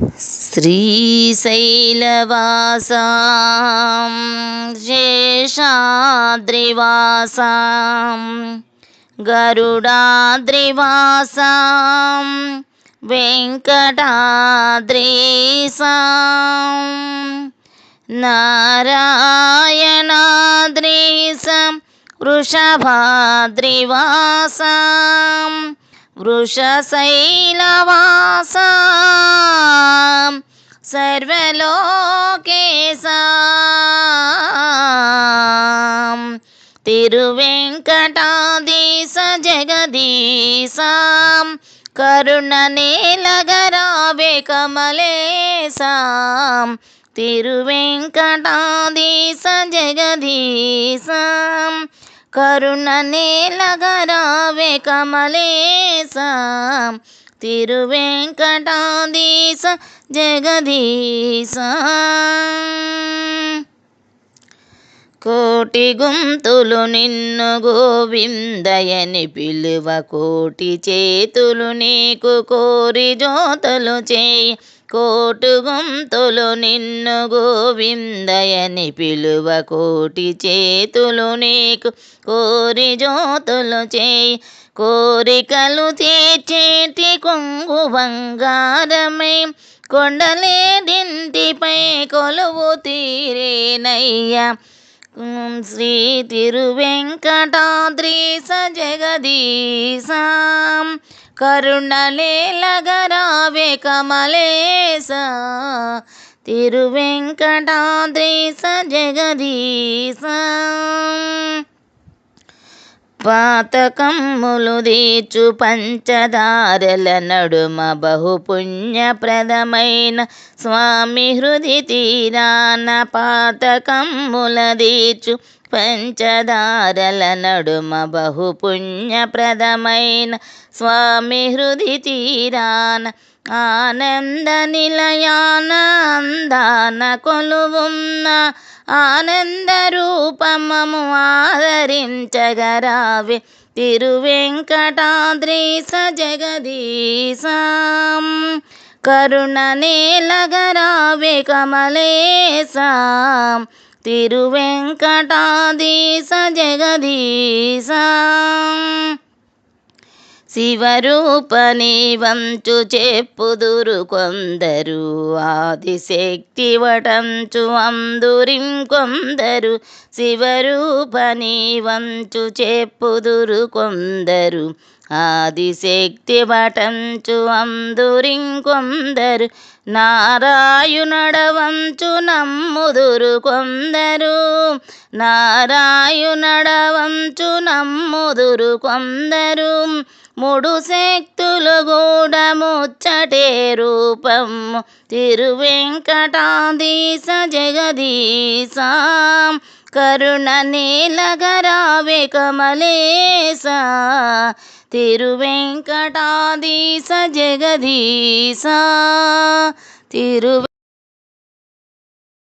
श्रीशैलवासां शेषाद्रिवासां गरुडाद्रिवासां वेङ्कटाद्रेसां नारायणाद्रेसं वृषभाद्रिवासा వృషశైలవాస సర్వలోకేశ. తిరువెంకటాదీశ జగదీశ. కరుణ నేలగరావే కమలేశాం. తిరువెంకటాదీశ జగదీశ. కరుణ నేలగరావే కమలేశ తిరువెంకటాదీశ జగదీశ. కోటి గుంతులు నిన్ను గోవిందయని పిలువ కోటి చేతులు నీకు కోరి జోతలు చేయి. కోటు గుంతులు నిన్ను గోవిందయని పిలువ కోటి చేతులు నీకు కోరి జ్యోతులు చేయి. కోరికలు తీర్చేటి కొంగు బంగారమై కొండలేడింటిపై కొలువు తీరేనయ్యా. శ్రీ తిరువెంకటాద్రీస జగదీశాం. కరుణలేలగరావే కమలేశ తిరువెంకటాద్రీస జగదీశ. పాతకమ్ములు దీచు పంచదారల నడుమ బహుపుణ్యప్రదమైన స్వామి హృది తీరాన పాతకమ్ముల దీచు పంచదారల నడుమ బహుపుణ్యప్రదమైన స్వామి హృది తీరాన ఆనంద నిలయాన అందాన కొలువున్న ఆనంద రూపమము ఆదరించగరావి తిరువెంకటాద్రీస జగదీశాం కరుణ నేలగరావి కమలేశాం. तिरुवेङ्कटाधीश जगदीश శివరూపని వంచు చెప్పుదురు కొందరు ఆదిశక్తి వటంచు అందురిం కొందరు శివరూపని వంచు చెప్పుదురు కొందరు ఆదిశక్తి వటంచు అందురిం కొందరు నారాయునడవంచు నమ్ముదురు కొందరు నారాయునడవంచు నమ్ముదురు కొందరు. మూడు శక్తులు కూడా ముచ్చటే రూపం. తిరువెంకటాదీశ జగదీశ కరుణ నీలగరావే కమలేశ. తిరువెంకటాదీశ జగదీశ తిరు